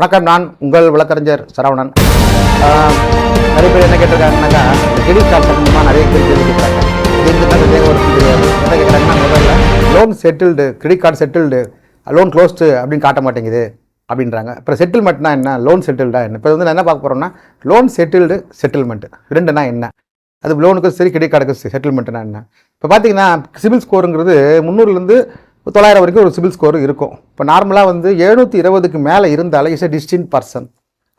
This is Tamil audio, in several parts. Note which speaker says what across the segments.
Speaker 1: வணக்கம் நான் உங்கள் வழக்கறிஞர் சரவணன். நிறைய பேர் என்ன கேட்டிருக்காங்கன்னாக்கா கிரெடிட் கார்டு சம்பந்தமாக நிறைய கேள்வி கேட்குறாங்க இது தேவை என்ன கேட்குறாங்கன்னா முதல்ல loan settled credit card settled loan closed அப்படின்னு காட்ட மாட்டேங்குது அப்படின்றாங்க. அப்புறம் செட்டில்மெண்ட்னா என்ன? லோன் செட்டில்டா என்ன? இப்போ வந்து நான் என்ன பார்க்க போகிறோம்னா லோன் செட்டில்டு செட்டில்மெண்ட் ரெண்டுனா என்ன? அது லோனுக்கும் சரி கிரெடிட் கார்டுக்கும் செட்டில்மெண்ட்னா என்ன? இப்போ பார்த்தீங்கன்னா சிபில் ஸ்கோருங்கிறது முந்நூறுலேருந்து தொள்ளாயிரம் வரைக்கும் ஒரு சிபில் ஸ்கோர் இருக்கும். இப்போ நார்மலாக வந்து எழுநூற்றி இருபதுக்கு மேலே இருந்தாலே இஸ் எ டிஸ்டின் பர்சன்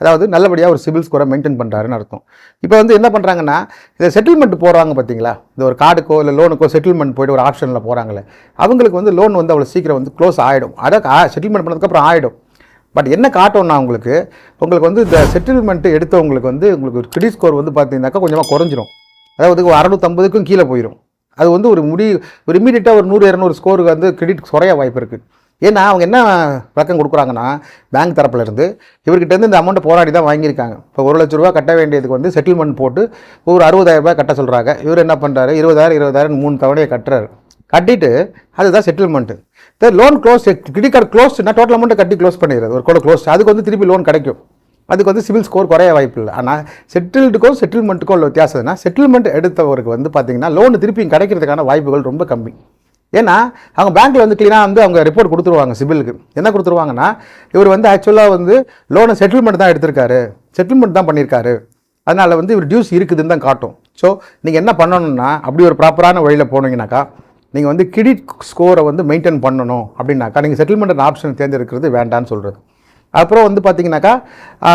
Speaker 1: அதாவது நல்லபடியாக ஒரு சிபில் ஸ்கோரை மெயின்டைன் பண்ணுறாருன்னு அர்த்தம். இப்போ வந்து என்ன பண்ணுறாங்கன்னா இதை செட்டில்மெண்ட் போடுறாங்க பார்த்தீங்களா இந்த ஒரு கார்டுக்கோ இல்லை லோனுக்கோ செட்டில்மெண்ட் போய்ட்டு ஒரு ஆப்ஷனில் போகிறாங்களே அவங்களுக்கு வந்து லோன் வந்து அவ்வளோ சீக்கிரம் வந்து க்ளோஸ் ஆகிடும் அதை செட்டில்மெண்ட் பண்ணதுக்கப்புறம் ஆகிடும் பட் என்ன காட்டும்னா உங்களுக்கு உங்களுக்கு வந்து இந்த செட்டில்மெண்ட்டு எடுத்தவங்களுக்கு வந்து உங்களுக்கு கிரெடிட் ஸ்கோர் வந்து பார்த்தீங்கன்னாக்கா கொஞ்சமாக குறைஞ்சிரும். அதாவது ஒரு அறுநூத்தம்பதுக்கும் கீழே போயிடும் அது வந்து ஒரு முடி ஒரு இமீடியட்டாக ஒரு நூறு இரநூறு ஸ்கோருக்கு வந்து கிரெடிட் குறைய வாய்ப்பு இருக்குது ஏன்னா அவங்க என்ன விளக்கம் கொடுக்குறாங்கன்னா பேங்க் தரப்புலேருந்து இவர்கிட்டேருந்து இந்த அமௌண்ட்டை போராடி தான் வாங்கியிருக்காங்க. இப்போ ஒரு லட்ச ரூபா கட்ட வேண்டியதுக்கு வந்து செட்டில்மெண்ட் போட்டு ஒரு அறுபதாயிரம் ரூபாய் கட்ட சொல்கிறாங்க இவர் என்ன பண்ணுறாரு இருபதாயிரம் இருபதாயிரம் மூணு தவணையை கட்டுறாரு. கட்டிட்டு அதுதான் settlement loan close credit card க்ளோஸ்னா total அமௌண்ட்டை கட்டி க்ளோஸ் பண்ணிடுறது. ஒரு கூட க்ளோஸ் அதுக்கு வந்து திருப்பி லோன் கிடைக்கும். அதுக்கு வந்து சிவில் ஸ்கோர் குறைய வாய்ப்பு இல்லை ஆனால் செட்டில்டுக்கும் செட்டில்மெண்ட்டுக்கும் உள்ள வித்தியாசம் என்ன செட்டில்மெண்ட் எடுத்தவருக்கு வந்து பார்த்தீங்கன்னா லோன் திருப்பி கிடைக்கிறதுக்கான வாய்ப்புகள் ரொம்ப கம்மி. ஏன்னா அவங்க பேங்க்கில் வந்து க்ளீனாக வந்து அவங்க ரிப்போர்ட் கொடுத்துருவாங்க சிபிலுக்கு என்ன கொடுத்துருவாங்கன்னா இவர் வந்து ஆக்சுவலாக வந்து லோனை செட்டில்மெண்ட் தான் எடுத்திருக்காரு. செட்டில்மெண்ட் தான் பண்ணியிருக்காரு அதனால் வந்து இவர் டியூஸ் இருக்குதுன்னு தான் காட்டும். ஸோ நீங்கள் என்ன பண்ணணும்னா அப்படி ஒரு ப்ராப்பரான வழியில் போனீங்கன்னாக்கா நீங்கள் வந்து கிரெடிட் ஸ்கோரை வந்து மெயின்டைன் பண்ணணும் அப்படின்னாக்கா நீங்கள் செட்டில்மெண்ட் ஆப்ஷன் தேர்ந்தெடுக்கிறது வேண்டான்னு சொல்கிறது அப்புறம் வந்து பார்த்தீங்கன்னாக்கா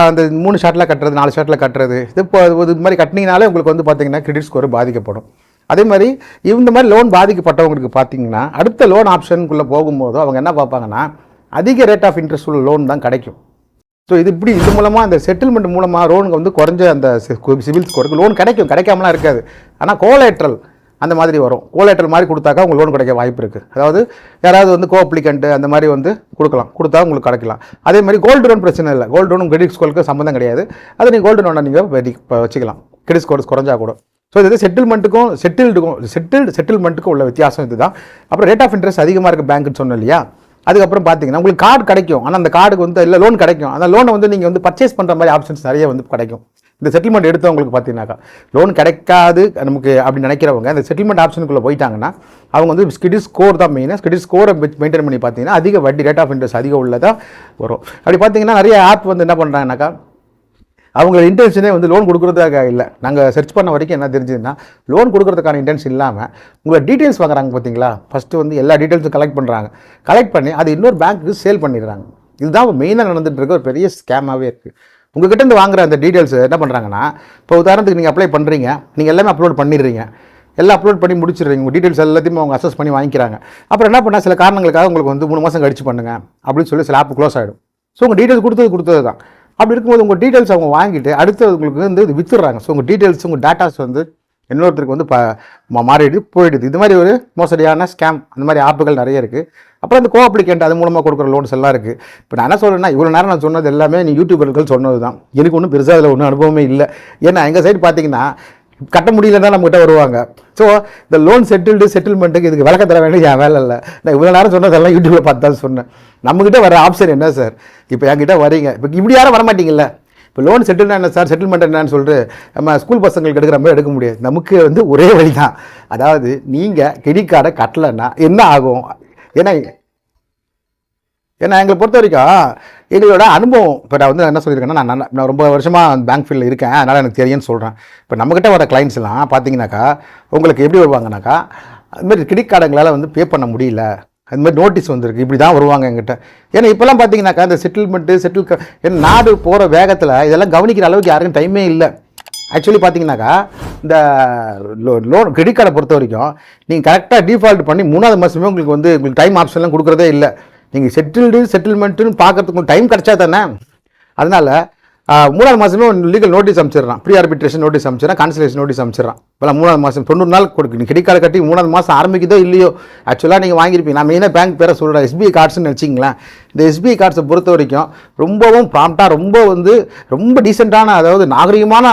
Speaker 1: அந்த மூணு ஷார்ட்டில் கட்டுறது நாலு ஷாட்டில் கட்டுறது இது இப்போ இது மாதிரி கட்டினீங்கனாலே உங்களுக்கு வந்து பார்த்தீங்கன்னா கிரெடிட் ஸ்கோர் பாதிக்கப்படும். அதே மாதிரி இந்த மாதிரி லோன் பாதிக்கப்பட்டவங்களுக்கு பார்த்தீங்கன்னா அடுத்த லோன் ஆப்ஷனுக்குள்ளே போகும்போது அவங்க என்ன பார்ப்பாங்கன்னா அதிக ரேட் ஆஃப் இன்ட்ரெஸ்ட் உள்ள லோன் தான் கிடைக்கும். ஸோ இது இப்படி இது மூலமாக அந்த செட்டில்மெண்ட் மூலமாக லோனுக்கு வந்து குறைஞ்ச அந்த சிவில் ஸ்கோருக்கு லோன் கிடைக்கும். கிடைக்காமலாம் இருக்காது. ஆனால் கோலேட்ரல் அந்த மாதிரி வரும். கோலேட்டர் மாதிரி கொடுத்தாக்கா உங்களுக்கு லோன் கிடைக்க வாய்ப்பு இருக்குது அதாவது யாராவது வந்து கோ அப்ளிகண்ட்டு அந்த மாதிரி வந்து கொடுக்கலாம். கொடுத்தா உங்களுக்கு கிடைக்கலாம். அதே மாதிரி கோல்டு லோன் பிரச்சனை இல்லை. கோல்டு லோனும் கிரெடிட் ஸ்கோருக்கு சம்மந்தம் கிடையாது. அதை நீங்கள் கோல்டு லோனை நீங்கள் இப்போ வச்சுக்கலாம். கிரெடிட் ஸ்கோர்ஸ் குறைஞ்சா கூட. ஸோ இது செட்டில்மெண்ட்டுக்கும் செட்டில்டுக்கும் செட்டில்டு செட்டில்மெண்ட்டுக்கும் உள்ள வித்தியாசம் இதுதான். அப்புறம் ரேட் ஆஃப் இன்ட்ரெஸ்ட் அதிகமாக இருக்குது பேங்க்குன்னு சொன்னோம் இல்லையா? அதுக்கப்புறம் பார்த்தீங்கன்னா உங்களுக்கு கார்டு கிடைக்கும். ஆனால் அந்த கார்டுக்கு வந்து இல்லை லோன் கிடைக்கும். அந்த லோனை வந்து நீங்கள் வந்து பர்ச்சேஸ் பண்ணுற மாதிரி ஆப்ஷன்ஸ் நிறைய வந்து கிடைக்கும். இந்த செட்டில்மெண்ட் எடுத்தவங்களுக்கு பார்த்தீங்கன்னாக்கா லோன் கிடைக்காது நமக்கு அப்படி நினைக்கிறவங்க இந்த செட்டில்மெண்ட் ஆப்ஷனுக்குள்ளே போயிட்டாங்கன்னா அவங்க வந்து ஸ்கிடிட் ஸ்கோர் தான் மெயினாக ஸ்கிடிட் ஸ்கோரை மெயின்டைன் பண்ணி பார்த்தீங்கன்னா அதிக வட்டி ரேட் ஆஃப் இன்ட்ரெஸ்ட் அதிகம் உள்ளதாக வரும். அப்படி பார்த்தீங்கன்னா நிறைய ஆப் வந்து என்ன பண்ணுறாங்கனாக்கா அவங்க இன்டென்ஷனே வந்து லோன் கொடுக்குறதுக்காக இல்லை. நாங்கள் சர்ச் பண்ண வரைக்கும் என்ன தெரிஞ்சதுன்னா லோன் கொடுக்குறதுக்கான இன்டென்ஷன் இல்லாமல் உங்களை டீட்டெயில்ஸ் வாங்குறாங்க பார்த்தீங்களா? ஃபஸ்ட்டு வந்து எல்லா டீட்டெயில்ஸும் கலெக்ட் பண்ணுறாங்க கலெக்ட் பண்ணி அது இன்னொரு பேங்க்குக்கு சேல் பண்ணிடுறாங்க. இதுதான் மெயினாக நடந்துட்டு இருக்க ஒரு பெரிய ஸ்கேமாகவே இருக்குது உங்ககிட்ட இருந்து வாங்குற அந்த டீட்டெயில்ஸ் என்ன பண்ணுறாங்கன்னா இப்போ உதாரணத்துக்கு நீங்கள் அப்ளை பண்ணுறீங்க நீங்கள் எல்லாமே அப்லோட் பண்ணிடுறீங்க. எல்லாம் அப்லோட் பண்ணி முடிச்சிடுறீங்க. உங்கள் டீட்டெயில்ஸ் எல்லாத்தையுமே அவங்க அசஸ் பண்ணி வாங்கிக்கிறாங்க. அப்புறம் என்ன பண்ணால் சில காரணங்களுக்காக உங்களுக்கு வந்து மூணு மாதம் கழிச்சு பண்ணுங்க அப்படின்னு சொல்லி சில ஆப் க்ளோஸ் ஆகிடும் ஸோ உங்கள் டீட்டெயில்ஸ் கொடுத்தது கொடுத்தது தான் அப்படி இருக்கும்போது உங்கள் டீட்டெயில்ஸ் அவங்க வாங்கிட்டு அடுத்து உங்களுக்கு வந்து இது வித்துடுறாங்க. ஸோ உங்கள் டீட்டெயில்ஸ் உங்கள் டேட்டாஸ் வந்து இன்னொருத்தருக்கு வந்து ப மாறிடுது போயிடுது. இது மாதிரி ஒரு மோசடியான ஸ்கேம் அந்த மாதிரி ஆப்புகள் நிறைய இருக்குது அப்புறம் அந்த கோ அப்ளிகேண்ட் அது மூலமாக கொடுக்குற லோன்ஸ் எல்லாம் இருக்குது இப்போ நான் என்ன சொல்கிறேன்னா இவ்வளோ நேரம் நான் சொன்னது எல்லாமே நீ யூடியூபர்கள் சொன்னது தான் எனக்கு ஒன்றும் பெருசாக அதில் ஒன்றும் அனுபவமே இல்லை. ஏன்னா எங்கள் சைடு பார்த்தீங்கன்னா கட்ட முடியலன்னா நம்மகிட்ட வருவாங்க. ஸோ இந்த லோன் செட்டில்டு செட்டில்மெண்ட்டுக்கு இதுக்கு விளக்க தர வேண்டிய என் வேலை இல்லை. நான் இவ்வளோ நேரம் சொன்னதெல்லாம் யூடியூப்பில் பார்த்து தான் சொன்னேன். நம்மகிட்ட வர ஆப்ஷன் என்ன சார் இப்போ என்கிட்ட வரீங்க இப்போ இப்படி யாரும் வரமாட்டீங்கல்ல இப்போ லோன் செட்டில்னா என்ன சார் செட்டில்மெண்ட் என்னன்னு சொல்லிட்டு நம்ம ஸ்கூல் பசங்களுக்கு எடுக்கிற மாதிரி எடுக்க முடியாது. நமக்கு வந்து ஒரே வழி தான் அதாவது நீங்கள் கிரெடிட் கார்டை கட்டலைன்னா என்ன ஆகும்? ஏன்னா ஏன்னா எங்களை பொறுத்த வரைக்கும் எங்களோட அனுபவம் இப்போ நான் வந்து என்ன சொல்லியிருக்கேன்னா நான் நான் ரொம்ப வருஷமாக பேங்க் ஃபீல்டில் இருக்கேன். அதனால் எனக்கு தெரியும்னு சொல்கிறேன் இப்போ நம்மக்கிட்ட வர கிளைண்ட்ஸ்லாம் எல்லாம் பார்த்தீங்கன்னாக்கா உங்களுக்கு எப்படி வருவாங்கனாக்கா அது மாதிரி கிரெடிட் கார்டுங்களால் வந்து பே பண்ண முடியல. அது மாதிரி நோட்டீஸ் வந்திருக்கு. இப்படி தான் வருவாங்க எங்கிட்ட ஏன்னா இப்போல்லாம் பார்த்தீங்கன்னாக்கா இந்த செட்டில்மெண்ட்டு செட்டில் ஏன்னா நாடு போகிற வேகத்தில் இதெல்லாம் கவனிக்கிற அளவுக்கு யாருக்கும் டைமே இல்லை. ஆக்சுவலி பார்த்தீங்கன்னாக்கா இந்த லோன் கிரெடிட் கார்டை பொறுத்த வரைக்கும் நீங்கள் கரெக்டாக டிஃபால்ட் பண்ணி மூணாவது மாதமே உங்களுக்கு வந்து உங்களுக்கு டைம் ஆப்ஷன்லாம் கொடுக்குறதே இல்லை. நீங்கள் செட்டில்டு செட்டில்மெண்ட்டுன்னு பார்க்குறதுக்கு டைம் கிடைச்சா தானே அதனால் மூணாவது மாதமே லீகல் நோட்டீஸ் அனுப்பிச்சிடுறான் ப்ரீ ஆர்பிட்ரேஷன் நோட்டீஸ் அனுப்பிச்சிடறான் கான்சலேஷன் நோட்டீஸ் அனுப்பிச்சிடறான் இப்போ மூணாவது மாதம் தொண்ணூறு நாள் கொடுக்கு. கிடைக்கால கட்டி மூணாவது மாதம் ஆரம்பிக்குதோ இல்லையோ? ஆக்சுவலாக நீங்கள் வாங்கியிருப்பீங்க. நான் மெயினாக பேங்க் பேரை சொல்கிறேன் எஸ்பிஐ கார்ட்ஸ்னு வச்சிங்களேன் இந்த எஸ்பிஐ கார்ட்ஸை பொறுத்த வரைக்கும் ரொம்பவும் ப்ராம்ப்டாக ரொம்ப வந்து ரொம்ப டீசெண்டான அதாவது நாகரிகமான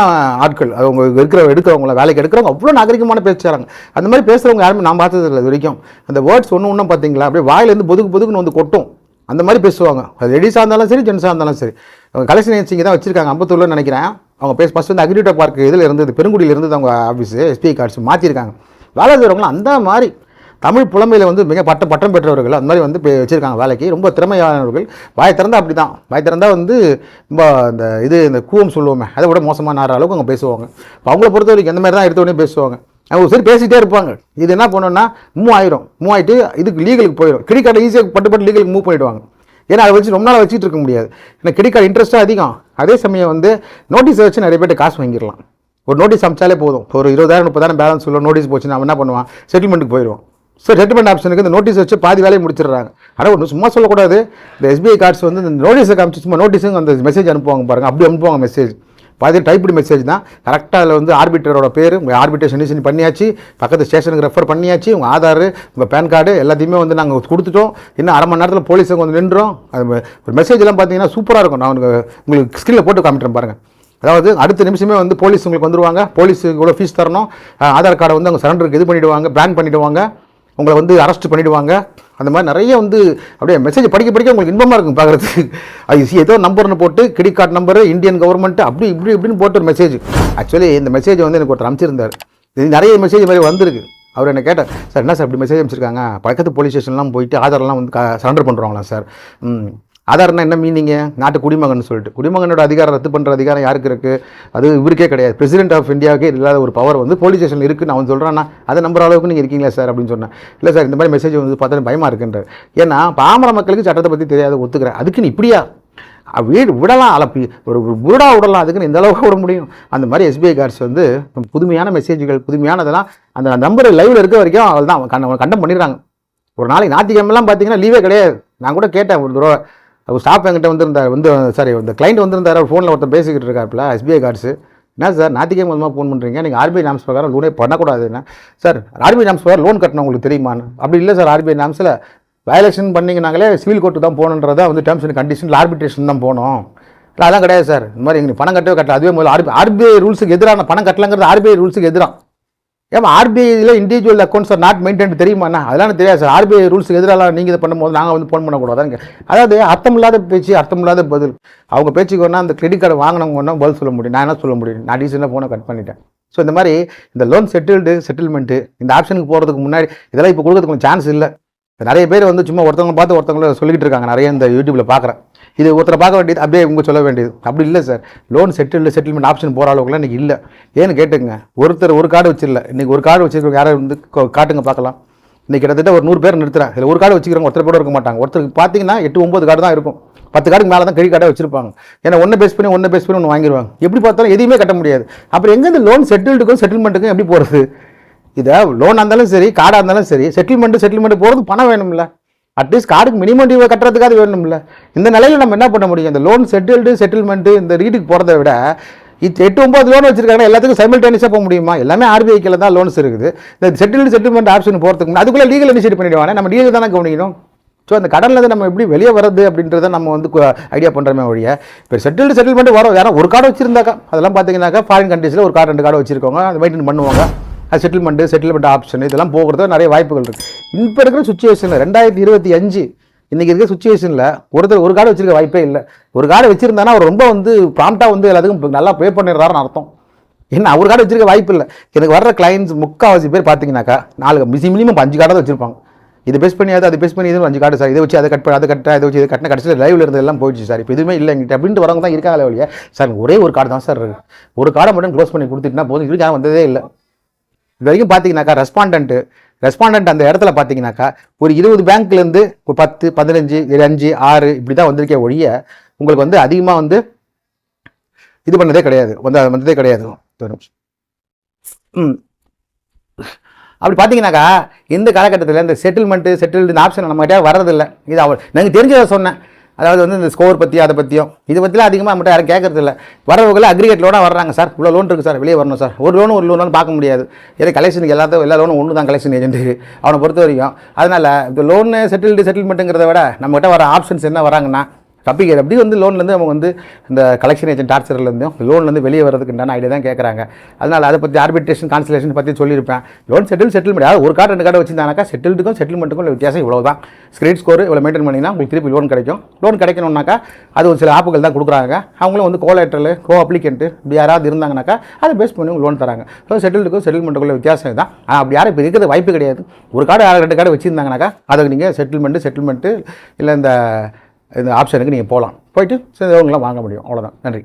Speaker 1: ஆட்கள். அவங்க இருக்கிற எடுக்கிறவங்கள வேலைக்கு எடுக்கிறவங்க அவ்வளோ நாகரிகமான பேசுகிறாங்க அந்த மாதிரி பேசுகிறவங்க யாருமே நான் பார்த்தது இல்லை இது வரைக்கும். அந்த வேர்ட்ஸ் ஒன்று ஒன்றும் பார்த்தீங்களா? அப்படியே வாயிலேருந்து பொதுக்கு பொதுக்குன்னு வந்து கொட்டும். அந்த மாதிரி பேசுவாங்க. அது லேடிஸாக இருந்தாலும் சரி ஜென்ஸாக இருந்தாலும் சரி. அவங்க கலெக்ஷன் ஏஜென்சிங்க தான் வச்சிருக்காங்க அம்பத்தூரில் நினைக்கிறேன். அவங்க பேச ஃபஸ்ட் வந்து அக்ரிடோ பார்க் இதில் இருந்தது பெருங்குடியில் இருந்தது அவங்க ஆஃபீஸு எஸ்பிஐ கார்ட்ஸ் மாற்றிருக்காங்க வேலை செய்கிறவங்களும் அந்த மாதிரி தமிழ் புலமையில் வந்து மிக பட்ட பட்டம் பெற்றவர்கள் அந்த மாதிரி வந்து பே- வச்சிருக்காங்க வேலைக்கு. ரொம்ப திறமையானவர்கள். வாய் திறந்தால் அப்படி தான் வாய் திறந்தால் வந்து ரொம்ப இந்த இது இந்த கூவம் சொல்லுவோமே அதை விட மோசமான அளவுக்கு அவங்க பேசுவாங்க. இப்போ அவங்கள பொறுத்த வரைக்கும் எந்த மாதிரி தான் எடுத்த உடனே பேசுவாங்க. அவங்க சரி பேசிகிட்டே இருப்பாங்க. இது என்ன பண்ணணும்னா மூவ் ஆயிரும். மூவ் ஆகிட்டு இதுக்கு லீகலுக்கு போயிடும் கிரெடிட் கார்டு ஈஸியாக பட்டு பட்டு லீகலுக்கு மூவ் பண்ணிடுவாங்க. ஏன்னா அதை வச்சு ரொம்ப நாள் வச்சுட்டு இருக்க முடியாது. ஏன்னா கிரெடிட் கார்டு இன்ட்ரெஸ்ட்டாக அதிகம். அதே சமயம் வந்து நோட்டீஸை வச்சு நிறைய பேர்ட்டு காசு வாங்கிடலாம். ஒரு நோட்டீஸ் அமைச்சாலே போதும். ஒரு இருபதாயிரம் முப்பதாயிரம் பேலன்ஸ் உள்ள நோட்டீஸ் போச்சுன்னா அவன் என்ன பண்ணுவான் செட்டில்மெண்ட்டுக்கு போயிடுவோம். ஸோ செட்டில்மெண்ட் ஆப்ஷனுக்கு இந்த நோட்டீஸ் வச்சு பாதி வேலையை முடிச்சிடுறாங்க. ஆனால் ஒன்று சும்மா சொல்லக்கூடாது. இந்த எஸ்பிஐ கார்ட்ஸ் வந்து இந்த நோட்டீஸை காமிச்சு சும்மா நோட்டீஸும் அந்த மெசேஜ் அனுப்புவாங்க பாருங்கள் அப்படி அனுப்புவாங்க மெசேஜ் பாதி டைப்டு மெசேஜ் தான். கரெக்டாக அதில் வந்து ஆர்பிட்டரோட பேர் உங்கள் ஆர்பிட்டேஷன் இனிஷியல் பண்ணியாச்சு பக்கத்து ஸ்டேஷனுக்கு ரெஃபர் பண்ணியாச்சு உங்கள் ஆதார் உங்கள் பேன் கார்டு எல்லாத்தையுமே வந்து நாங்கள் கொடுத்துட்டோம். இன்னும் அரை மணி நேரத்தில் போலீஸுக்கு வந்து நின்றோம். அது ஒரு மெசேஜ் எல்லாம் பார்த்தீங்கன்னா சூப்பராக இருக்கும். நான் உங்களுக்கு உங்களுக்கு ஸ்க்ரீனில் போட்டு காமிட்டுறேன் பாருங்கள் அதாவது அடுத்த நிமிஷமே வந்து போலீஸ் உங்களுக்கு வந்துருவாங்க. போலீஸுக்கு இவ்வளோ ஃபீஸ் தரணும். ஆதார் கார்டை வந்து அவங்க சரண்டருக்கு இது பண்ணிவிடுவாங்க பேன் பண்ணிவிடுவாங்க உங்களை வந்து அரெஸ்ட் பண்ணிவிடுவாங்க அந்த மாதிரி நிறைய வந்து அப்படியே மெசேஜ் படிக்க படிக்க உங்களுக்கு இன்பமாக இருக்கும் பார்க்குறதுக்கு. அது ஏதோ நம்பர்னு போட்டு credit card number Indian government அப்படி இப்படி இப்படின்னு போட்டு ஒரு மெசேஜ் ஆக்சுவலி இந்த மெசேஜ் வந்து எனக்கு ஒருத்தர் அமைச்சிருந்தார் இது நிறைய மெசேஜ் மாதிரி வந்திருக்கு. அவர் என்ன கேட்டார் சார் என்ன சார் இப்படி மெசேஜ் அனுப்பிச்சிருக்காங்க? பக்கத்து போலீஸ் ஸ்டேஷன்லாம் போயிட்டு ஆதார்லாம் வந்து சரண்டர் பண்ணுறாங்களா சார்? ஆதார்னா என்ன மீனிங்க நாட்டு குடிமகன் சொல்லிட்டு. குடிமகனோட அதிகாரம் ரத்து பண்ணுற அதிகாரம் யாருக்கு இருக்குது அது இவருக்கே கிடையாது. பிரசிடென்ட் ஆஃப் இந்தியாவுக்கே இல்லாத ஒரு பவர் வந்து போலீஸ் ஸ்டேஷனில் இருக்குன்னு அவன் சொல்கிறான்னா அதை நம்புற அளவுக்கு நீங்கள் இருக்கீங்களா சார் அப்படின்னு சொன்னேன் இல்லை சார் இந்த மாதிரி மெசேஜ் வந்து பார்த்தா பயமாக இருக்குன்றார் ஏன்னா பாமர மக்களுக்கு சட்டத்தை பற்றி தெரியாத ஒத்துக்கிறேன். அதுக்குன்னு இப்படியா? வீடு விடலாம். அலப்பி ஒரு ஒரு புருடா விடலாம். அதுக்குன்னு இந்த அளவுக்கு விட முடியும். அந்த மாதிரி எஸ்பிஐ கார்ட்ஸ் வந்து புதுமையான மெசேஜ்கள் புதுமையானதெல்லாம் அந்த நம்பர் லைவில் இருக்க வரைக்கும் அவள் தான் கண்டம் பண்ணிடுறாங்க ஒரு நாளைக்கு ஞாயிற்றுக்கிழமெல்லாம் பார்த்தீங்கன்னா லீவே கிடையாது. நான் கூட கேட்டேன் ஒரு தடவை. அவர் ஸ்டாஃப் என்கிட்ட வந்திருந்தார் வந்து சாரி இந்த கிளைண்ட் வந்திருந்தார் அவர் ஃபோனில் ஒருத்தர் பேசிக்கிட்டு இருக்காருல எஸ்பிஐ கார்ட்ஸு என்ன சார் ஞாயிற்றுக்கிழமை மூலமாக ஃபோன் பண்ணுறீங்க நீங்கள் ஆர்பிஐ நாம்ஸ் பிரகாரம் லோனே பண்ணக்கூடாதுன்னா சார் ஆர்பிஐ நாம்ஸ் பிரகாரம் லோன் கட்டணும் உங்களுக்கு தெரியுமான்னு. அப்படி இல்லை சார் ஆர்பிஐ நாம்ஸில் வயலேஷன் பண்ணீங்கனாங்களே சிவில் கோர்ட்டு தான் போகணுன்றதா வந்து டேர்ம்ஸ் அண்ட் கண்டிஷனில் ஆர்பிட்ரேஷன் தான் போகணும். இல்லை அதெல்லாம் கிடையாது சார் இந்த மாதிரி எங்களுக்கு பணம் கட்டவே கட்டல. அதுவே முதல்ல ஆர்பி ஆர்பிஐ ரூல்ஸுக்கு எதிரான பணம் கட்டலங்கிறது ஆர்பிஐ ரூல்ஸுக்கு எதிராக ஏன்னா ஆர்பிஐயில் individual accounts are not maintain தெரியுமாண்ணா அதெல்லாம் தெரியாது சார் ஆர்பிஐ ரூல்ஸுக்கு எதிராக நீங்கள் இதை பண்ணும்போது நாங்கள் வந்து ஃபோன் பண்ணக்கூடாதுங்க அதாவது அர்த்தமில்லாத பேச்சு அர்த்தமில்லாத பதில். அவங்க பேச்சுக்கு வேணால் அந்த கிரெடிட் கார்டு வாங்கினவங்க வேணா பதில் சொல்ல முடியும். நான் என்ன சொல்ல முடியும்? நான் டீசெண்டாக ஃபோனை கட் பண்ணிட்டேன். ஸோ இந்த மாதிரி இந்த லோன் செட்டில்டு செட்டில்மெண்ட்டு இந்த ஆப்ஷனுக்கு போகிறதுக்கு முன்னாடி இதெல்லாம் இப்போ கொடுக்கறதுக்கு கொஞ்சம் சான்ஸ் இல்லை. நிறைய பேர் வந்து சும்மா ஒருத்தவங்க பார்த்து ஒருத்தவங்கள சொல்லிக்கிட்டு இருக்காங்க. நிறைய இந்த யூடியூப்பில் பார்க்குறேன் இது ஒருத்தரை பார்க்க வேண்டியது அப்படியே இவங்க சொல்ல வேண்டியது. அப்படி இல்லை sir. Loan settle settlement option போகிற அளவுக்குலாம் இன்றைக்கி இல்லை. ஏன்னு கேட்டுங்க ஒருத்தர் ஒரு கார்டு வச்சிடல. இன்றைக்கி ஒரு கார்டு வச்சிருக்கவங்க யாரை வந்து காட்டுங்க பார்க்கலாம். இன்றைக்கி கிட்டத்தட்ட ஒரு நூறு பேர் நிறுத்துறேன் இதில் ஒரு கார்டு வச்சுக்கிறவங்க ஒருத்தர் கூட இருக்க மாட்டாங்க. ஒருத்தருக்கு பார்த்தீங்கன்னா எட்டு ஒம்பது கார்டு தான் இருக்கும். பத்து கார்டுக்கு மேலே தான் கிரெடிட் கார்டை வச்சிருப்பாங்க. ஏன்னா ஒன்று பேஸ் பண்ணி ஒன்று பேஸ் பண்ணி ஒன்று வாங்கிடுவாங்க எப்படி பார்த்தாலும் எதையுமே கட்ட முடியாது. அப்புறம் எங்கே இந்த லோன் செட்டில்டுக்கும் செட்டில்மெண்ட்டுக்கும் எப்படி போகிறது இதை லோனாக இருந்தாலும் சரி கார்டாக இருந்தாலும் சரி செட்டில்மெண்ட்டு செட்டில்மெண்ட் போகிறதுக்கு பணம் வேணும்ல. அட்லீஸ்ட் கார்டுக்கு மினிமம் டியூவை கட்டுறதுக்காக வேணும்ல. இந்த நிலையில் நம்ம என்ன பண்ண முடியும்? இந்த லோன் செட்டில்டு செட்டில்மெண்ட்டு இந்த ரீட்டுக்கு போகிறத விட இது எட்டு ஒம்பது லோன் வச்சிருக்காங்க எல்லாத்துக்கும் சைமில்டேனியஸாக போக முடியுமா? எல்லாமே ஆர்பிஐக்கில் தான் லோன்ஸ் இருக்குது. இந்த செட்டில்டு செட்டில்மெண்ட் ஆப்ஷன் போகிறதுக்கு அதுக்குள்ளே லீகல் இனிஷியேட் பண்ணிடுவாங்க. நம்ம லீகல் தானே கவனிக்கணும். ஸோ அந்த கடன்லேருந்து நம்ம எப்படி வெளியே வர்றது அப்படின்றத நம்ம வந்து ஐடியா பண்ணுறோமே ஒழிய இப்போ செட்டில்டு செட்டில்மெண்ட் வரும். யாரும் ஒரு கார்டு வச்சிருந்தாக்கா அதெல்லாம் பார்த்தீங்கன்னாக்கா ஃபாரின் கண்ட்ரீஸில் ஒரு கார்டு ரெண்டு கார்டு வச்சிருக்கவங்க அதை மெயின்டைன் பண்ணுவாங்க. அது செட்டில்மெண்ட்டு செட்டில்மெண்ட் ஆப்ஷன் இதெல்லாம் போகிறது நிறைய வாய்ப்புகள் இருக்குது இப்போ இருக்கிற சுச்சுவேஷனில் ரெண்டாயிரத்தி இருபத்தி அஞ்சு இன்றைக்கி இருக்கிற சுச்சுவேஷனில் ஒருத்தர் ஒரு கார்டு வச்சிருக்க வாய்ப்பே இல்லை. ஒரு கார்டு வச்சுருந்தானா அவர் ரொம்ப வந்து ப்ராம்ப்டாக வந்து எல்லாத்துக்கும் நல்லா பே பண்ணிடுறாருன்னு அர்த்தம். என்ன அவர் கார்டு வச்சிருக்க வாய்ப்பு இல்லை. எனக்கு வர்ற கிளைண்ட்ஸ் முக்கால்வாசி பேர் பார்த்தீங்கன்னாக்கா நாலு மிசி மினிமம் அஞ்சு கார்டாக தான் வச்சிருப்பாங்க. இது பேஸ் பண்ணி அது அது பேஸ் பண்ணி இது அஞ்சு கார்டு சார் இதை வச்சு அதை கட் பண்ணி அதை கட்ட இதை வச்சு இதை கட்டின கடைசியில் லைவில் இருந்ததெல்லாம் போயிடுச்சு சார் இப்போ எதுவுமே இல்லை. எங்கிட்ட அப்படின்ட்டு வரவங்க தான் இருக்காங்க வழியா சார் ஒரே ஒரு கார்டு தான் சார் ஒரு கார்டை மட்டும் க்ளோஸ் பண்ணி கொடுத்துட்டுனா போதும். இதுக்கு வந்ததே இல்லை. இது வரைக்கும் பார்த்தீங்கன்னாக்கா ரெஸ்பாண்டன்ட்டு ரெஸ்பாண்டன்ட் அந்த இடத்துல பார்த்தீங்கன்னாக்கா ஒரு இருபது பேங்க்லேருந்து ஒரு பத்து பதினஞ்சு அஞ்சு ஆறு இப்படி தான் வந்திருக்கே ஒழிய உங்களுக்கு வந்து அதிகமாக வந்து இது பண்ணதே கிடையாது. வந்து அது வந்ததே கிடையாது. ம். அப்படி பார்த்தீங்கன்னாக்கா இந்த காலகட்டத்தில் இந்த செட்டில்மெண்ட்டு செட்டில்டு ஆப்ஷன் நம்மகிட்ட வர்றதில்லை. இது அவள் நாங்கள் தெரிஞ்சதை சொன்னேன். அதாவது வந்து இந்த ஸ்கோர் பற்றி அதை பற்றியும் இதை பற்றிலாம் அதிகமாக நம்மகிட்ட யாரும் கேட்கறது இல்லை வரவங்களை அக்ரிகேட் லோனாக வர்றாங்க சார். இவ்வளோ லோன் இருக்குது சார். வெளியே வரணும் சார். ஒரு லோனும் ஒரு லோனும் பார்க்க முடியாது. ஏதோ கலெக்ஷனுக்கு எல்லாத்தையும் எல்லா லோனும் ஒன்று தான் கலெக்ஷன் ஏஜென்ட்டு அவனை பொறுத்த வரைக்கும் அதனால் இந்த லோனு செட்டில்டு செட்டில்மெண்ட்டுங்கிறத விட நம்மகிட்ட வர ஆப்ஷன்ஸ் என்ன வராங்கன்னா கப்பிகள் அப்படி வந்து லோன்லேருந்து அவங்க வந்து இந்த கலெக்ஷன் ஏஜென்ட் டார்ச்சர்லேருந்தும் லோன்லேருந்து வெளியே வரதுக்குண்டான ஐடியா தான் கேட்குறாங்க அதனால் அதை பற்றி ஆர்பிட்ரேஷன் கான்சலேஷன் பற்றி சொல்லியிருப்பேன். லோன் செட்டில் செட்டில்மெண்ட் அதாவது ஒரு கார்டு ரெண்டு கார்டு வச்சிருந்தாக்கா செட்டில்டுக்கும் செட்டில்மெண்ட்டுக்கும் உள்ள வித்தியாசம் இவ்வளோ தான் ஸ்கிரீட் ஸ்கோர் இவ்வளோ மெயின்டைன் பண்ணிங்கன்னா உங்களுக்கு திருப்பி லோன் கிடைக்கும். லோன் கிடைக்கணும்னாக்கா அது ஒரு சில ஆப்புகள் தான் கொடுக்குறாங்க. அவங்களும் வந்து கோலேட்டரில் கோ அப்ளிகண்ட்டு இப்படி யாராவது இருந்தாங்கனாக்கா அதை பேஸ் பண்ணி லோன் தராங்க. ஸோ செட்டில்டுக்கும் செட்டில்மெண்ட்டுக்குள்ள வித்தியாசம் தான் ஆனால் அப்படி யாரும் இப்போ இருக்கிறது வாய்ப்பு கிடையாது. ஒரு கார்டு யாரும் ரெண்டு கார்டு வச்சிருந்தாங்கனாக்கா அதுக்கு நீங்கள் செட்டில்மெண்ட்டு செட்டில்மெண்ட்டு இல்லை இந்த இந்த ஆப்ஷனுக்கு நீங்கள் போகலாம் போயிட்டு சரி அவங்களாம் வாங்க முடியும். அவ்வளோதான் நன்றி.